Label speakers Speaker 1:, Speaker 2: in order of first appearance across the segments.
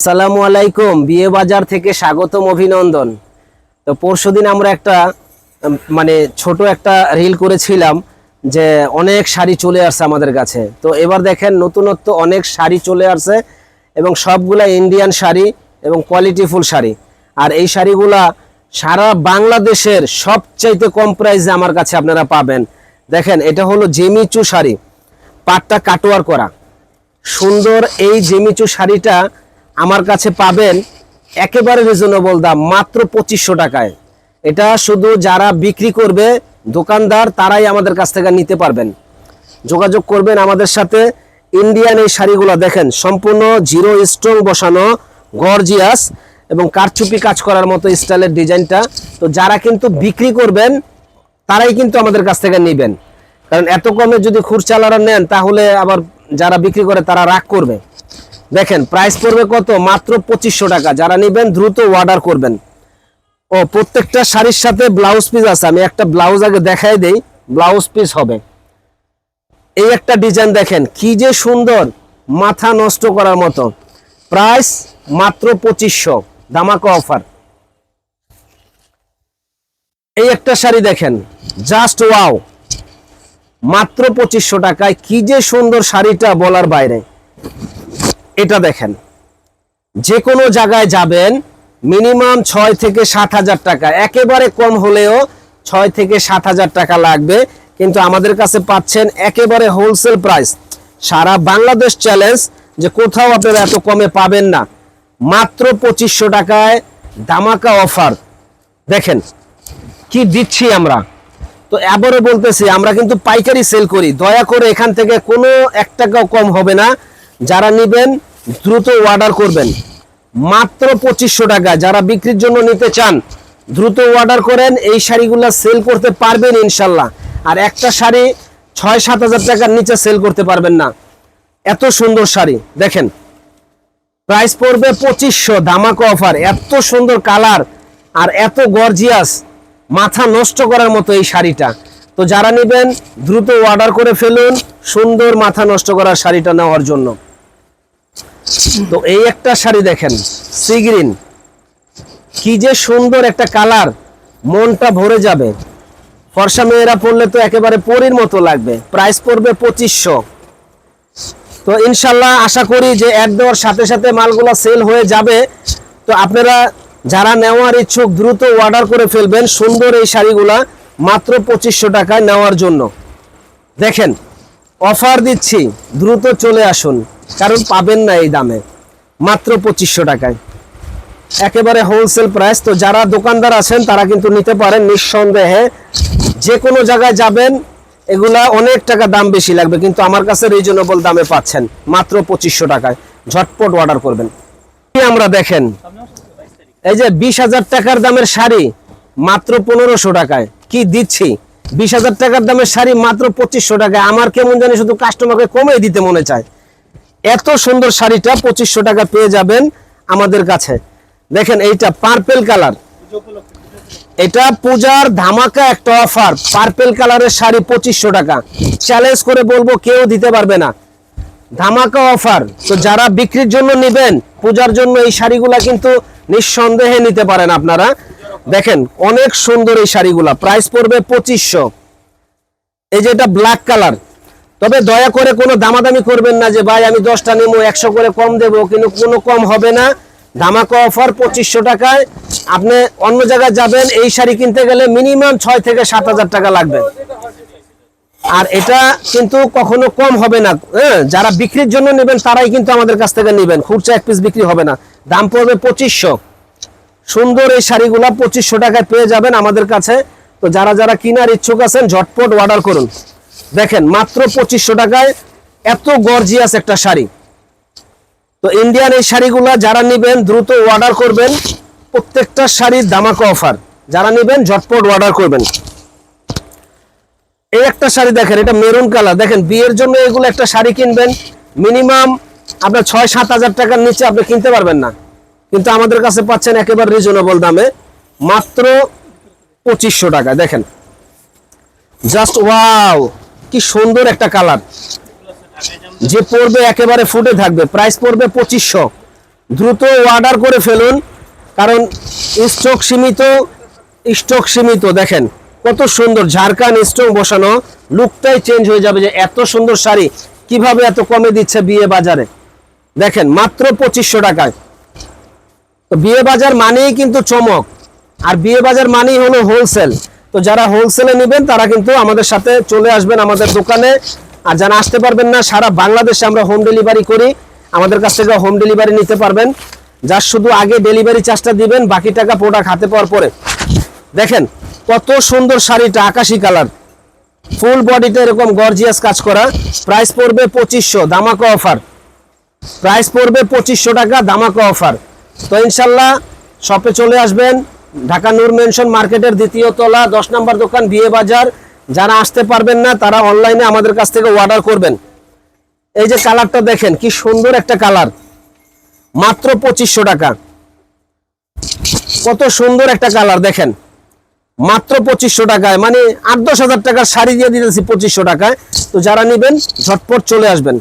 Speaker 1: আসসালামু আলাইকুম, বিয়ে বাজার থেকে স্বাগতম, অভিনন্দন। তো পরশুদিন আমরা একটা মানে ছোট একটা রিল করেছিলাম যে অনেক শাড়ি চলে আসছে আমাদের কাছে। তো এবার দেখেন নতুনত্ব অনেক শাড়ি চলে আসছে এবং সবগুলা ইন্ডিয়ান শাড়ি এবং কোয়ালিটিফুল শাড়ি। আর এই শাড়িগুলা সারা বাংলাদেশের সবচাইতে কম প্রাইসে আমার কাছে আপনারা পাবেন। দেখেন, এটা হলো জেমিচু শাড়ি। পাটটা কাটোয়ার করা। সুন্দর এই জেমিচু শাড়িটা আমার কাছে পাবেন একেবারে রিজনেবল দাম, মাত্র পঁচিশশো টাকায়। এটা শুধু যারা বিক্রি করবে, দোকানদার, তারাই আমাদের কাছ থেকে নিতে পারবেন। যোগাযোগ করবেন আমাদের সাথে। ইন্ডিয়ান এই শাড়িগুলো দেখেন, সম্পূর্ণ জিরো স্ট্রং বসানো গর্জিয়াস এবং কারচুপি কাজ করার মতো স্টাইলের ডিজাইনটা। তো যারা কিন্তু বিক্রি করবেন, তারাই কিন্তু আমাদের কাছ থেকে নেবেন। কারণ এত কমে যদি খুরচালারা নেন, তাহলে আবার যারা বিক্রি করে, তারা রাগ করবে। দেখেন প্রাইস পড়বে কত? মাত্র পঁচিশশো টাকা। যারা নেবেন, দ্রুত অর্ডার করবেন। ও, প্রত্যেকটা শাড়ির সাথে ব্লাউজ পিস আছে। আমি একটা ব্লাউজ আগে দেখাই দেই। ব্লাউজ পিস হবে। এই একটা ডিজাইন দেখেন, কি যে সুন্দর। মাথা নষ্ট করার মতো। প্রাইস মাত্র পঁচিশশো। ধামাকা অফার এই একটা শাড়ি দেখেন জাস্ট ওয়াও মাত্র পঁচিশশো টাকায় কি যে সুন্দর শাড়িটা বলার বাইরে। এটা দেখেন। যে কোনো জায়গায় যাবেন মিনিমাম ছয় থেকে সাত হাজার টাকা। একেবারে কম হলেও ছয় থেকে সাত হাজার টাকা লাগবে। কিন্তু আমাদের কাছে পাচ্ছেন একেবারে হোলসেল প্রাইস সারা বাংলাদেশ চ্যালেঞ্জ যে কোথাও আপনারা এত কমে পাবেন না। মাত্র পঁচিশশো টাকায় দামাকা অফার দেখেন, কি দিচ্ছি আমরা? তো এবারে বলতেছি, আমরা কিন্তু পাইকারি সেল করি। দয়া করে এখান থেকে কোনো এক টাকাও কম হবে না। যারা নেবেন দ্রুত অর্ডার করবেন। মাত্র পঁচিশশো টাকা। যারা বিক্রির জন্য নিতে চান, দ্রুত অর্ডার করেন। এই শাড়িগুলো সেল করতে পারবেন ইনশাল্লাহ। আর একটা শাড়ি ছয় সাত হাজার টাকার নিচে সেল করতে পারবেন না। এত সুন্দর শাড়ি। দেখেন প্রাইস পড়বে পঁচিশশো, ধামাকা অফার এত সুন্দর কালার আর এত গর্জিয়াস মাথা নষ্ট করার মতো এই শাড়িটা। তো যারা নেবেন, দ্রুত অর্ডার করে ফেলুন। সুন্দর মাথা নষ্ট করার শাড়িটা নেওয়ার জন্য। তো এই একটা শাড়ি দেখেন, সি গ্রিন। কি যে সুন্দর একটা কালার, মনটা ভরে যাবে। ফর্সা মেয়েরা পড়লে তো একেবারে পরীর মতো লাগবে প্রাইস পড়বে পঁচিশশো। তো ইনশাল্লাহ আশা করি যে অ্যাড দেওয়ার সাথে সাথে মালগুলো সেল হয়ে যাবে। তো আপনারা যারা নেওয়ার ইচ্ছুক, দ্রুত অর্ডার করে ফেলবেন সুন্দর এই শাড়িগুলা, মাত্র পঁচিশশো টাকায় নেওয়ার জন্য। দেখেন অফার দিচ্ছি, দ্রুত চলে আসুন। কারণ পাবেন না এই দামে। মাত্র পঁচিশশো টাকায়। একেবারে হোলসেল প্রাইস তো যারা দোকানদার আছেন, তারা কিন্তু নিতে পারেন নিঃসন্দেহে। যে কোনো জায়গায় যাবেন, এগুলা অনেক টাকা দাম বেশি লাগবে, কিন্তু আমার কাছে রিজনেবল দামে পাচ্ছেন। মাত্র পঁচিশশো টাকায়। ঝটপট অর্ডার করবেন। আমরা দেখেন। এই যে বিশ হাজার টাকার দামের শাড়ি, মাত্র পনেরোশো টাকায়। কি দিচ্ছি? বিশ হাজার টাকার দামের শাড়ি মাত্র পঁচিশশো টাকায়। আমার কেমন জানি শুধু কাস্টমারকে কমে দিতে মনে চায়। এত সুন্দর শাড়িটা পঁচিশশো টাকা পেয়ে যাবেন আমাদের কাছে। দেখেন এইটা পার্পেল কালার এটা পূজার ধামাকা একটা অফার পার্পেল কালারের শাড়ি পঁচিশশো টাকা। চ্যালেঞ্জ করে বলব, কেউ দিতে পারবে না। ধামাকা অফার তো যারা বিক্রির জন্য নেবেন, পূজার জন্য এই শাড়িগুলা কিন্তু নিঃসন্দেহে নিতে পারেন আপনারা। দেখেন, অনেক সুন্দর এই শাড়িগুলা। প্রাইস পড়বে পঁচিশশো। এই যে এটা ব্ল্যাক কালার তবে দয়া করে কোনো দামাদামি করবেন না যে, ভাই, আমি দশটা নেব, একশো করে কম দেবো। কিন্তু কোনো কম হবে না। ধামাকা অফার পঁচিশশো টাকায়। আপনি অন্য জায়গায় যাবেন, এই শাড়ি কিনতে গেলে মিনিমাম ছয় থেকে সাত হাজার টাকা লাগবে। আর এটা কিন্তু কখনো কম হবে না। হ্যাঁ যারা বিক্রির জন্য নেবেন, তারাই কিন্তু আমাদের কাছ থেকে নেবেন। খুচরা এক পিস বিক্রি হবে না। দাম পড়বে পঁচিশশো। সুন্দর এই শাড়িগুলা পঁচিশশো টাকায় পেয়ে যাবেন আমাদের কাছে। তো যারা যারা কিনার ইচ্ছুক আছেন, ঝটপট অর্ডার করুন। দেখেন, মাত্র পঁচিশশো টাকায় এত গর্জিয়াস একটা শাড়ি। তো ইন্ডিয়ান এই শাড়িগুলা যারা নেবেন, দ্রুত অর্ডার করবেন। প্রত্যেকটা শাড়ির দামাকা অফার যারা নেবেন, ঝটপট অর্ডার করবেন। এই একটা শাড়ি দেখেন, এটা মেরুন কালার দেখেন, বিয়ের জন্য এগুলো একটা শাড়ি কিনবেন। মিনিমাম আপনার ছয় সাত হাজার টাকার নিচে আপনি কিনতে পারবেন না। কিন্তু আমাদের কাছে পাচ্ছেন একেবারে রিজনেবল দামে। মাত্র পঁচিশশো টাকা দেখেন। জাস্ট ওয়াও কি সুন্দর একটা কালার। যে পড়বে একেবারে ফুটে থাকবে। প্রাইস পড়বে পঁচিশশো। দ্রুত অর্ডার করে ফেলুন, কারণ স্টক সীমিত স্টক সীমিত, দেখেন কত সুন্দর ঝাড়খান স্টক বসানো লুকটাই চেঞ্জ হয়ে যাবে যে এত সুন্দর শাড়ি, কীভাবে এত কমে দিচ্ছে বিয়ে বাজারে। দেখেন মাত্র পঁচিশশো টাকায়। তো বিয়ে বাজার মানেই কিন্তু চমক, আর বিয়ে বাজার মানেই হলো হোলসেল তো যারা হোলসেলে নেবেন, তারা কিন্তু আমাদের সাথে চলে আসবেন আমাদের দোকানে। আর যারা আসতে পারবেন না, সারা বাংলাদেশে আমরা হোম ডেলিভারি করি। আমাদের কাছ থেকে হোম ডেলিভারি নিতে পারবেন। যার শুধু আগে ডেলিভারি চার্জটা দিবেন, বাকি টাকা প্রোডাক্ট হাতে পাওয়ার পরে। দেখেন, কত সুন্দর শাড়িটা, আকাশি কালার ফুল বডিতে এরকম গর্জিয়াস কাজ করা। প্রাইস পড়বে পঁচিশশো দামাকা অফার প্রাইস পড়বে পঁচিশশো টাকা দামাকা অফার তো ইনশাল্লাহ শপে চলে আসবেন। ঢাকা নূর মেনশন মার্কেটের দ্বিতীয় তলা দশ নম্বর দোকান বিয়ে বাজার। যারা আসতে পারবেন না তারা অনলাইনে আমাদের কাছ থেকে অর্ডার করবেন। এই যে কালারটা দেখেন কি সুন্দর একটা কালার মাত্র পঁচিশশো টাকা। কত সুন্দর একটা কালার দেখেন। মাত্র পঁচিশশো টাকায় মানে আট দশ হাজার টাকার শাড়ি দিয়ে দিতেছি পঁচিশশো টাকায়। তো যারা নেবেন ঝটপট চলে আসবেন।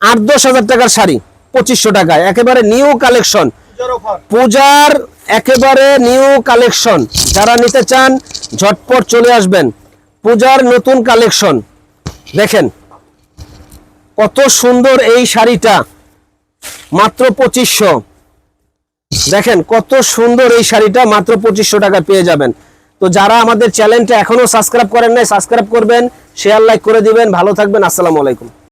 Speaker 1: আট দশ হাজার টাকার শাড়ি পঁচিশশো টাকায়। একেবারে নিউ কালেকশন পূজার একেবারে নিউ কালেকশন যারা নিতে চান, ঝটপট চলে আসবেন। পূজার নতুন কালেকশন দেখেন, কত সুন্দর এই শাড়িটা। মাত্র পঁচিশশো। দেখেন, কত সুন্দর এই শাড়িটা, মাত্র পঁচিশশো টাকা পেয়ে যাবেন। তো যারা আমাদের চ্যানেলটা এখনও সাবস্ক্রাইব করেন নাই, সাবস্ক্রাইব করবেন শেয়ার লাইক করে দিবেন। ভালো থাকবেন, আসসালামু আলাইকুম।